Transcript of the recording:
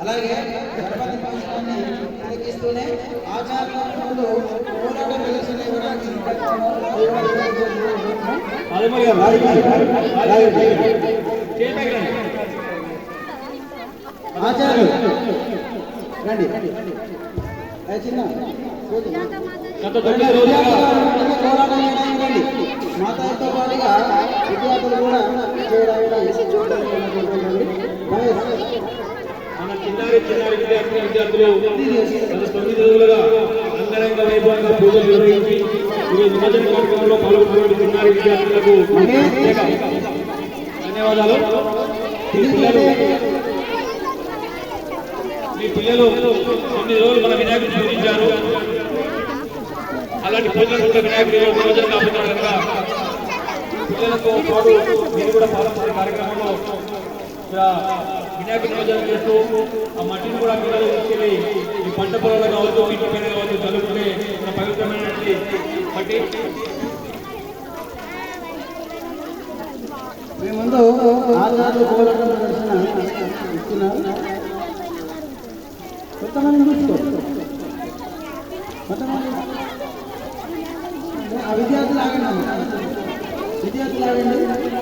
అలాగే గణపతి పక్షాన్ని తిరగిస్తూనే ఆచార్యులు పోరాటం మాతాతో పాటుగా విద్యార్థులు కూడా చేయడానికి చిన్నారి విద్యార్థులు గత తొమ్మిది రోజులుగా అంగరంగ వైభవంగా పూజలు నిర్వహించి ఈరోజు నిమజ్జన కార్యక్రమంలో పాల్గొన్నటువంటి విద్యార్థులకు ధన్యవాదాలు. మీ పిల్లలు మీ పిల్లలు తొమ్మిది రోజులు మన వినాయకుడిని పూజించారు? అలాంటి పూజలు కూడా వినాయకుడి నిమజ్జనం కాపుతున్నారు పిల్లలతో పాటు మీరు కూడా పాల్గొనే కార్యక్రమంలో ఇక్కడ వినాయక నిమజ్జనం చేస్తూ ఆ మట్టిని కూడా పిల్లలు తీసుకెళ్ళి ఈ పంట పొలాలు కావచ్చు ఇంటి పైన కావచ్చు చదువుకునే మన పవిత్రమైనటువంటి మట్టి. పోరాటం ప్రదర్శన కొంతమంది కొంతమంది ఆ విద్యార్థులు ఆగండి. విద్యార్థులు ఆగండి.